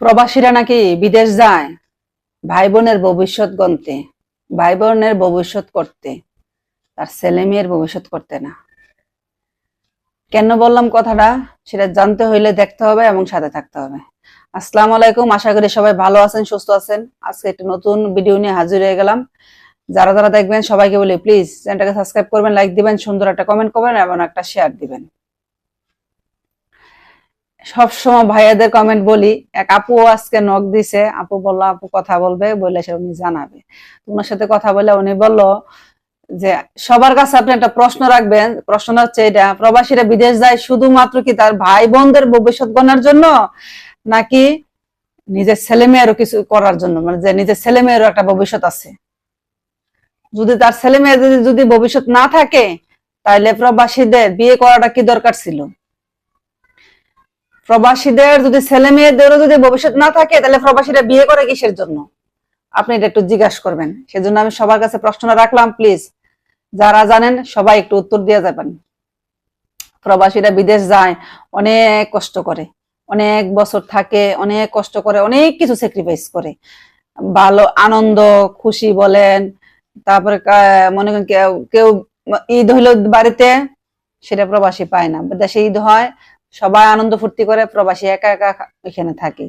প্রবাসীরা নাকি বিদেশ যায় ভাই বোনের ভবিষ্যৎ গন্তে ভাই বোনের ভবিষ্যৎ করতে, তার ছেলে মেয়ের ভবিষ্যৎ করতে না। কেন বললাম কথাটা? সেটা জানতে হইলে দেখতে হবে এবং সাথে থাকতে হবে। আসসালামু আলাইকুম, আশা করি সবাই ভালো আছেন, সুস্থ আছেন। আজকে একটি নতুন ভিডিও নিয়ে হাজির হয়ে গেলাম। যারা যারা দেখবেন সবাইকে বলি প্লিজ চ্যানেলটাকে সাবস্ক্রাইব করবেন লাইক দিবেন, সুন্দর একটা কমেন্ট করবেন এবং একটা শেয়ার দিবেন। সবসময় ভাইয়াদের কমেন্ট বলি, এক আপু আজকে নক দিছে, আপু বলল, আপু কথা বলবে বলে সে উনি জানাবে। তোমার সাথে কথা বলে উনি বলল যে, সবার কাছে আপনি একটা প্রশ্ন রাখবেন। প্রশ্নটা হচ্ছে এটা, প্রবাসীরা বিদেশ যায় শুধুমাত্র কি তার ভাই বোনদের ভবিষ্যৎ গণার জন্য? নাকি নিজের ছেলে মেয়েরও কিছু করার জন্য? মানে যে নিজের ছেলে মেয়েরও একটা ভবিষ্যৎ আছে? যদি তার ছেলে মেয়েদের যদি ভবিষ্যৎ না থাকে তাহলে প্রবাসীদের বিয়ে করাটা কি দরকার ছিল? প্রবাসীদের যদি ছেলে মেয়েদেরও যদি ভবিষ্যৎ না থাকে, তাহলে প্রবাসীরা বিয়ে করে কিসের জন্য? আপনি এটা একটু জিজ্ঞাসা করবেন। সেজন্য আমি সবার কাছে প্রশ্নটা রাখলাম প্লিজ যারা জানেন, সবাই একটু উত্তর দিয়ে যাবেন। প্রবাসীরা বিদেশ যায়, অনেক কষ্ট করে, অনেক বছর থাকে, অনেক কষ্ট করে, অনেক কিছু স্যাক্রিফাইস করে। ভালো, আনন্দ, খুশি বলেন, তারপরে মনে করেন কেউ ঈদ হইল বাড়িতে, সেটা প্রবাসী পায় না। দেশে ঈদ হয় সবাই আনন্দ ফুর্তি করে প্রবাসী একা একা এখানে থাকে।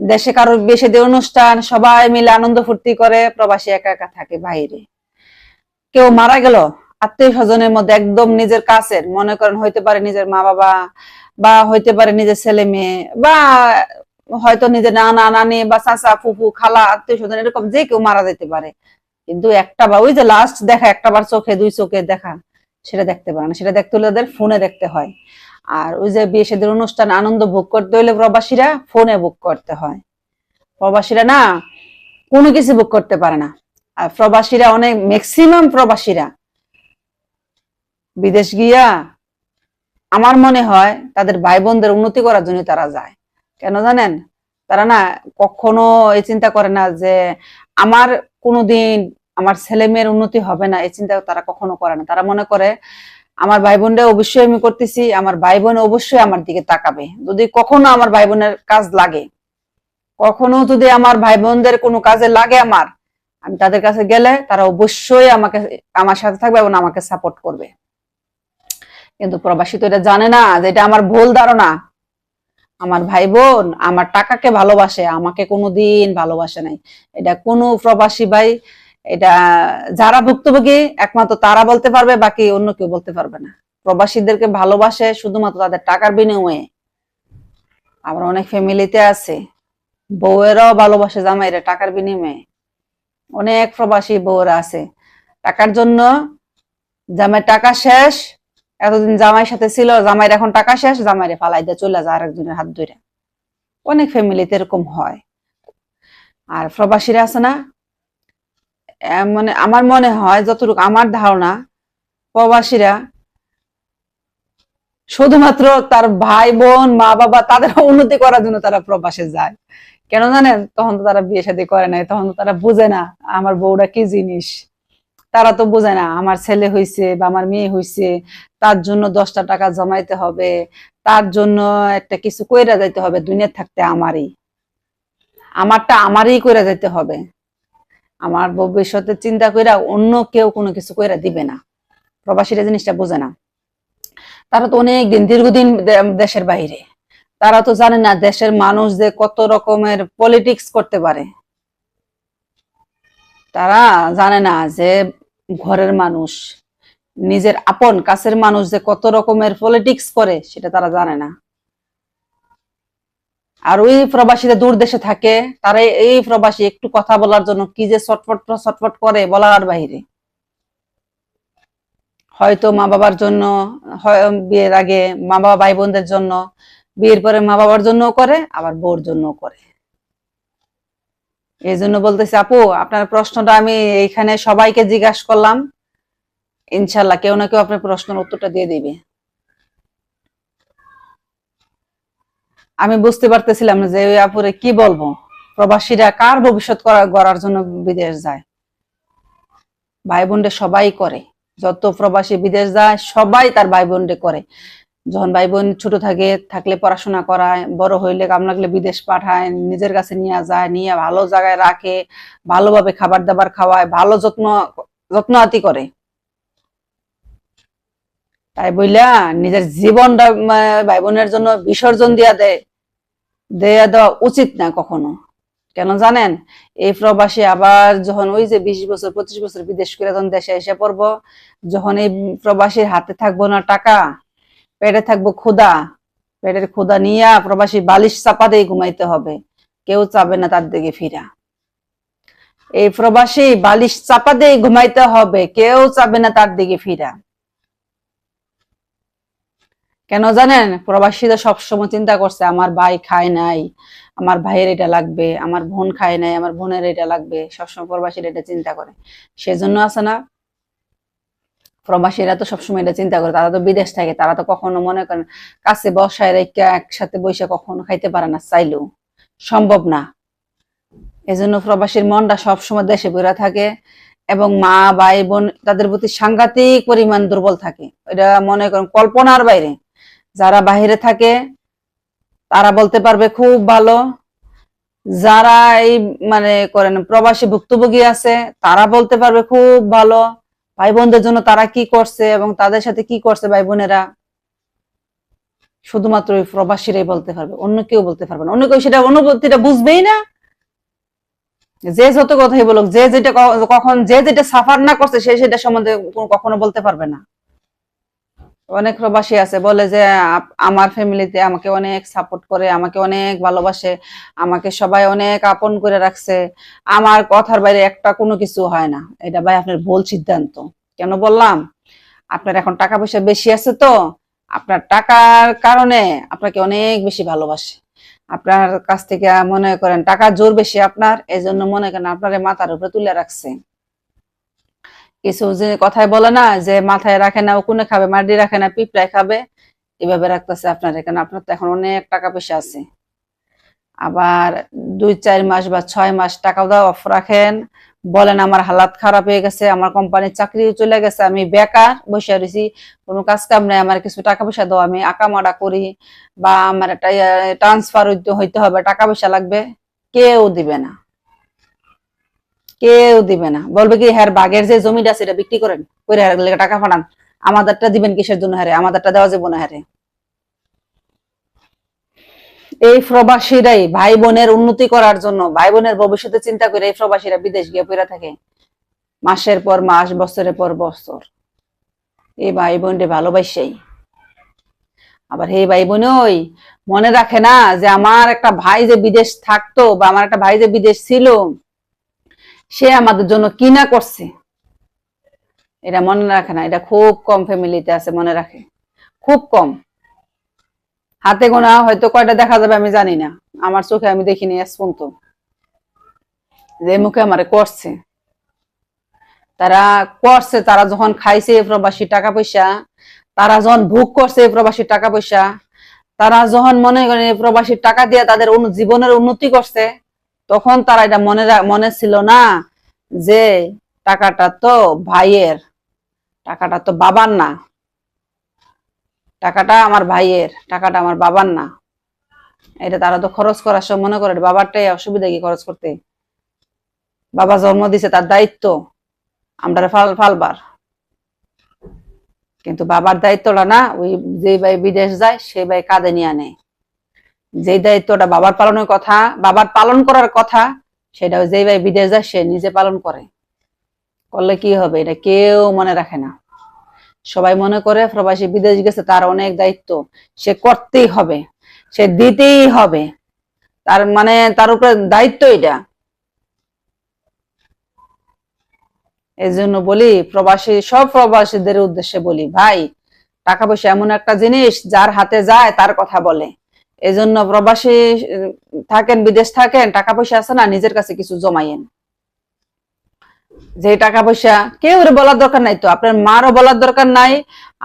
দেশে কারোর বেশি দিয়ে অনুষ্ঠান, সবাই মিলে আনন্দ ফুর্তি করে প্রবাসী একা একা থাকে বাইরে। কেউ মারা গেল আত্মীয় স্বজনের মধ্যে একদম নিজের কাছের, মনে করেন হইতে পারে নিজের মা বাবা বা হইতে পারে নিজের ছেলে মেয়ে বা হয়তো নিজের নানা, নানি বা চাচা, ফুফু, খালা আত্মীয় স্বজন এরকম যে কেউ মারা যেতে পারে। কিন্তু একটা বা ওই যে লাস্ট দেখা, একটা বার চোখে, দুই চোখে দেখা, সেটা দেখতে পারে না। সেটা দেখতে হলে ওদের ফোনে দেখতে হয়। আর ওই যে বিয়ে সাদের অনুষ্ঠান আনন্দ ভোগ করতে হলে প্রবাসীরা ফোনে বুক করতে হয়। প্রবাসীরা না কোনো কিছু বুক করতে পারে না। আর প্রবাসীরা অনেক ম্যাক্সিমাম প্রবাসীরা বিদেশ গিয়া আমার মনে হয় তাদের ভাই বোনদের উন্নতি করার জন্য তারা যায়। কেন জানেন? তারা না কখনো এই চিন্তা করে না যে আমার কোনোদিন আমার ছেলে মেয়ের উন্নতি হবে না এই চিন্তা তারা কখনো করে না। তারা মনে করে আমার ভাই বোনরা অবশ্যই আমি করতেছি, আমার ভাই বোন অবশ্যই আমার দিকে তাকাবে। যদি কখনো আমার ভাই বোনের কাজ লাগে, কখনো যদি আমার ভাই বোনদের কোনো কাজে লাগে আমার, আমি তাদের কাছে গেলে তারা অবশ্যই আমাকে, আমার সাথে থাকবে এবং আমাকে সাপোর্ট করবে। কিন্তু প্রবাসী তো এটা জানে না যে এটা আমার ভুল ধারণা। আমার ভাই বোন আমার টাকাকে ভালোবাসে, আমাকে কোনোদিন ভালোবাসে নাই। এটা কোনো প্রবাসী ভাই এটা যারা ভুক্তভোগী, একমাত্র তারা বলতে পারবে, বাকি অন্য কেউ বলতে পারবে না। প্রবাসীদেরকে ভালোবাসে শুধুমাত্র তাদের টাকার বিনিময়ে। আবার অনেক ফ্যামিলিতে আছে, বউয়েরাও ভালোবাসে জামাইরা টাকার বিনিময়ে। অনেক প্রবাসী বউরা আছে। টাকার জন্য জামাই টাকা শেষ, এতদিন জামাইয়ের সাথে ছিল, জামাইয়ের এখন টাকা শেষ জামাইরে ফালাই দিয়ে চলে যায় আরেকজনের হাত ধরে অনেক ফ্যামিলিতে এরকম হয়। আর প্রবাসীরা আছে না মানে আমার মনে হয়, যতটুকু আমার ধারণা, প্রবাসীরা শুধুমাত্র তার ভাই, বোন, মা, বাবা, তাদের উন্নতি করার জন্য তারা প্রবাসে যায়। কেন জানেন? তখন তো তারা বিয়ে শাদী করে নাই, তখন তো তারা বুঝে না, আমার বউরা কি জিনিস? তারা তো বোঝে না, আমার ছেলে হইছে বা আমার মেয়ে হইছে, তার জন্য দশটা টাকা জমাইতে হবে, তার জন্য একটা কিছু কইরা যাইতে হবে, দুনিয়ার থাকতে আমারই। আমারটা আমারই কইরা যাইতে হবে। আমার ভবিষ্যতে চিন্তা কইরা অন্য কেউ কোনো কিছু কইরা দিবে না। প্রবাসীরা জিনিসটা বোঝে না। তারা তো অনেক দিন দীর্ঘদিন দেশের বাইরে। তারা তো জানে না দেশের মানুষ যে কত রকমের পলিটিক্স করতে পারে। তারা জানে না যে ঘরের মানুষ, নিজের আপন কাছের মানুষ যে কত রকমের পলিটিক্স করে, সেটা তারা জানে না। আর ওই প্রবাসীরা দূর দেশে থাকে, তারা এই প্রবাসী একটু কথা বলার জন্য কি যে ছটফট ছটফট করে বলার বাহিরে হয়তো মা বাবার জন্য বিয়ের আগে মা বাবা ভাই বোনদের জন্য, বিয়ের পরে মা বাবার জন্য করে, আবার বউর জন্য করে। এই জন্য বলতেছি, আপু, আপনার প্রশ্নটা আমি এইখানে সবাইকে জিজ্ঞাসা করলাম। ইনশাল্লাহ কেউ না কেউ আপনার প্রশ্নের উত্তরটা দিয়ে দিবে। আমি বুঝতে পারতেছিলাম যে ওই আপুরে কি বলব? প্রবাসীরা কার ভবিষ্যৎ গড়ার জন্য বিদেশ যায়? ভাই বোনদের সবাই করে। যত প্রবাসী বিদেশ যায়, সবাই তার ভাই বোনরে করে। যখন ভাই বোন ছোট থাকে, থাকলে পড়াশোনা করায়, বড় হইলে কাম লাগলে বিদেশ পাঠায়, নিজের কাছে নিয়ে যায়, নিয়ে ভালো জায়গায় রাখে, ভালোভাবে খাবার দাবার খাওয়ায়, ভালো যত্ন যত্ন আতি করে। তাই বইলা নিজের জীবনটা ভাই বোনের জন্য বিসর্জন দিয়া দেয়। দেয়া দেওয়া উচিত না কখনো। কেন জানেন? এই প্রবাসী আবার যখন ওই যে বিশ বছর, পঁচিশ বছর বিদেশ করে যখন দেশে এসে পড়ব, যখন এই প্রবাসীর হাতে থাকব না টাকা, পেটে থাকব ক্ষুদা পেটের ক্ষুদা নিয়ে প্রবাসী বালিশ চাপা দিয়ে ঘুমাইতে হবে। কেউ চাবে না তার দিকে ফিরা। এই প্রবাসী বালিশ চাপা দিয়ে ঘুমাইতে হবে, কেউ চাবে না তার দিকে ফিরা। কেন জানেন? প্রবাসীরা সবসময় চিন্তা করছে, আমার ভাই খায় নাই, আমার ভাইয়ের এটা লাগবে, আমার বোন খায় নাই, আমার বোনের এটা লাগবে। সবসময় প্রবাসীরা এটা চিন্তা করে। সেজন্য আছে না, প্রবাসীরা তো সবসময় এটা চিন্তা করে। তারা তো বিদেশ থাকে, তারা তো কখনো মনে করেন, কাছে বসায় রেখে একসাথে বসে কখনো খাইতে পারে না, চাইলেও। সম্ভব না। এজন্য প্রবাসীর মনটা সবসময় দেশে বেরা থাকে এবং মা, ভাই, বোন, তাদের প্রতি সাংঘাতিক পরিমাণ দুর্বল থাকে। এটা মনে করেন কল্পনার বাইরে। যারা বাইরে থাকে, তারা বলতে পারবে খুব ভালো। যারা এই মানে করেন, প্রবাসী ভুক্তভোগী আছে, তারা বলতে পারবে খুব ভালো। ভাই বোনদের জন্য তারা কি করছে এবং তাদের সাথে কি করছে ভাই বোনেরা শুধুমাত্র ওই প্রবাসীরাই বলতে পারবে, অন্য কেউ বলতে পারবে না। অন্য কেউ সেটা অনুভূতিটা বুঝবেই না। যে যত কথাই বলুক, যে যেটা কখন, যে যেটা সাফার না করছে, সে সেটা সম্বন্ধে কখনো বলতে পারবে না। অনেক প্রবাসী আছে, বলে যে আমার ফ্যামিলিতে আমাকে অনেক সাপোর্ট করে, আমাকে অনেক ভালোবাসে, আমাকে সবাই অনেক আপন করে রাখছে। আমার কথার বাইরে একটা কোনো কিছু হয় না। এটা ভাই আপনার ভুল সিদ্ধান্ত। কেন বললাম? আপনার এখন টাকা পয়সা বেশি আছে তো, আপনার টাকার কারণে আপনাকে অনেক বেশি ভালোবাসে। আপনার কাছ থেকে মনে করেন টাকা জোর বেশি আপনার এই জন্য মনে করেন আপনার মাথার উপরে তুলে রাখছে। কিছু যে কথায় বলে না, যে মাথায় রাখে না, উকুনে খাবে, মাটি রাখে না, পিঁপড়ায় খাবে, এভাবে রাখতেছে আপনার এখানে। আপনার তো এখন অনেক টাকা পয়সা আছে। আবার দুই, চার মাস বা ছয় মাস টাকা দাও, অফ রাখেন। বলেন, আমার হালাত খারাপ হয়ে গেছে, আমার কোম্পানির চাকরি চলে গেছে, আমি বেকার, বসে রয়েছি, কোনো কাজ কাম নাই, আমার কিছু টাকা পয়সা দাও, আমি আঁকামারা করি বা আমার একটা ট্রান্সফার হইতে হবে, টাকা পয়সা লাগবে, কেউ দিবে না। কেউ দিবে না। বলবে কি হ্যাঁ বাগের যে জমিটা সেটা বিক্রি করেন করে হ্যাঁ টাকা পাঠান। আমাদেরটা দিবেন কিসের জন্য, হ্যারে? আমাদেরটা দেওয়া যাব না, হ্যারে? এই প্রবাসীরাই ভাই বোনের উন্নতি করার জন্য ভাই বোনের ভবিষ্যতে চিন্তা করে এই প্রবাসীরা বিদেশ গিয়ে পড়ে থাকে। মাসের পর মাস, বছরের পর বছর। এই ভাই বোনরে ভালোবাসেই। আবার এই ভাই বোন ওই মনে রাখে না যে, আমার একটা ভাই যে বিদেশ থাকতো বা আমার একটা ভাই যে বিদেশ ছিল সে আমাদের জন্য কি না করছে। এটা মনে রাখে না, এটা খুব কম ফ্যামিলিতে আছে, মনে রাখে। খুব কম। হাতে গোনা হয়তো কয়টা দেখা যাবে আমি জানি না। আমার চোখে আমি দেখিনি পর্যন্ত। যে মুখে আমারে করছে। তারা করছে, তারা যখন খাইছে প্রবাসী টাকা পয়সা, তারা যখন ভোগ করছে প্রবাসী টাকা পয়সা, তারা যখন মনে করেন এই প্রবাসীর টাকা দিয়ে তাদের জীবনের উন্নতি করছে তখন তারা এটা মনে মনে ছিল না যে টাকাটা তো ভাইয়ের, টাকাটা তো বাবার না। টাকাটা আমার ভাইয়ের, টাকাটা আমার বাবার না। এটা তারা তো খরচ করার সময় মনে করে, বাবারটাই অসুবিধা কি খরচ করতে? বাবা জন্ম দিছে তার দায়িত্ব আমরা ফাল ফালবার। কিন্তু বাবার দায়িত্বটা না, ওই যে ভাই বিদেশ যায় সেই ভাই কাঁধে নিয়ে আনে। যে দায়িত্বটা বাবার পালনের কথা, বাবার পালন করার কথা সেটা ওই যে ভাই বিদেশ যায়, সে নিজে পালন করে। করলে কি হবে? এটা কেউ মনে রাখে না। সবাই মনে করে প্রবাসী বিদেশ গেছে, তার অনেক দায়িত্ব। সে করতেই হবে। সে দিতেই হবে। তার মানে তার উপরে দায়িত্ব এটা। এই জন্য বলি, প্রবাসী, সব প্রবাসীদের উদ্দেশ্যে বলি, ভাই, টাকা পয়সা এমন একটা জিনিস যার হাতে যায়, তার কথা বলে। এই জন্য প্রবাসী থাকেন, বিদেশ থাকেন টাকা পয়সা আছে না, নিজের কাছে কিছু জমাইয়েন যে টাকা পয়সা কেউ বলার দরকার নাই তো, আপনার মারও বলার দরকার নাই,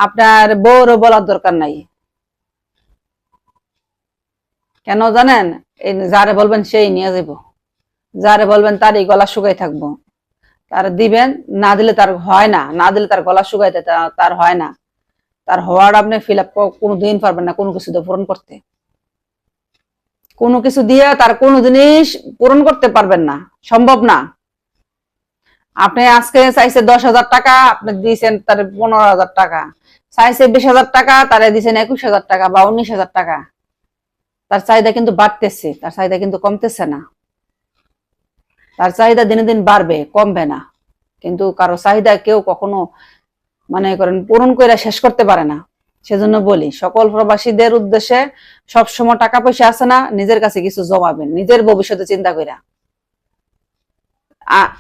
আপনার বউরও বলার দরকার নাই। কেন জানেন? যারে বলবেন সেই নিয়ে যাব যারে বলবেন তার এই গলা শুকাই থাকব। তার দিবেন, না দিলে তার হয় না না দিলে তার গলা শুকাইতে তার হয় না। তার হওয়ার আপনি ফিল আপ কোনোদিন পারবেন না কোনো কিছু দিয়ে পূরণ করতে। কোনো কিছু দিয়ে তার কোনো জিনিস পূরণ করতে পারবেন না। সম্ভব না। আপনি আজকে চাইছে দশ হাজার টাকা, আপনি দিয়েছেন তার পনেরো হাজার টাকা। চাইছে বিশ হাজার টাকা, তারা দিয়েছেন একুশ হাজার টাকা বা উনিশ হাজার টাকা। তার চাহিদা কিন্তু বাড়তেছে, তার চাহিদা কিন্তু কমতেছে না। তার চাহিদা দিনে দিন বাড়বে, কমবে না। কিন্তু কারও চাহিদা কেউ কখনো মানে করেন, পূরণ করে শেষ করতে পারে না। সেজন্য বলি, সকল প্রবাসীদের উদ্দেশ্যে সবসময় টাকা পয়সা আছে না, নিজের কাছে কিছু জমাবেন, নিজের ভবিষ্যতে চিন্তা কইরা।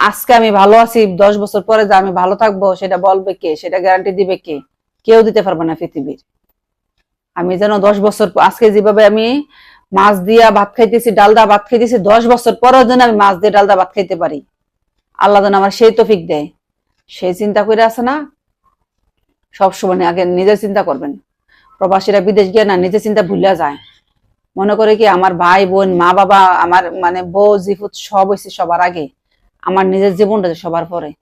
আজকে আমি ভালো আছি, দশ বছর পরে যে আমি ভালো থাকব, সেটা বলবে কে? সেটা গ্যারান্টি দিবে কে? কেউ দিতে পারবে না পৃথিবীর। আমি যেন দশ বছর আজকে যেভাবে আমি মাছ দিয়া ভাত খাইতেছি, ডাল দা ভাত খাইতেছি, দশ বছর পরেও যেন আমি মাছ দিয়ে ডাল দা ভাত খাইতে পারি। আল্লাহ যেন আমার সেই তফিক দেয়। সেই চিন্তা করে আছে না সবসময় আগে নিজের চিন্তা করবেন। প্রবাসীরা বিদেশ গিয়ে না নিজের চিন্তা ভুলে যায়। মনে করে কি আমার ভাই, বোন, মা, বাবা, আমার মানে বউ জিফুত সব হয়েছে সবার আগে। আমার নিজের জীবনটা সবার পরে।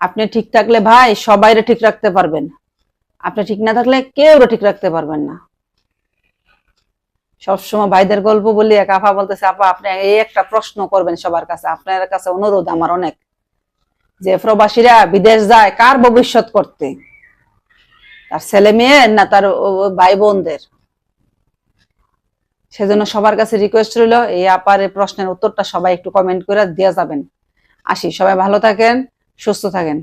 আপনি ঠিক থাকলে ভাই সবাইরে ঠিক রাখতে পারবেন। আপনি ঠিক না থাকলে কেউ ঠিক রাখতে পারবেন না। সবসময় ভাইদের গল্প বলি, এক আফা বলতেছে, আপা, আপনি এই একটা প্রশ্ন করবেন সবার কাছে। আপনার কাছে অনুরোধ আমার অনেক। যে প্রবাসীরা বিদেশ যায় কার ভবিষ্যৎ করতে? তার ছেলে মেয়ে না তার ভাই বোনদের। সেজন্য সবার কাছে রিকোয়েস্ট রইল, এই আপার প্রশ্নের উত্তরটা সবাই একটু কমেন্ট করে দেওয়া যাবেন। আসি, সবাই ভালো থাকেন, সুস্থ থাকেন।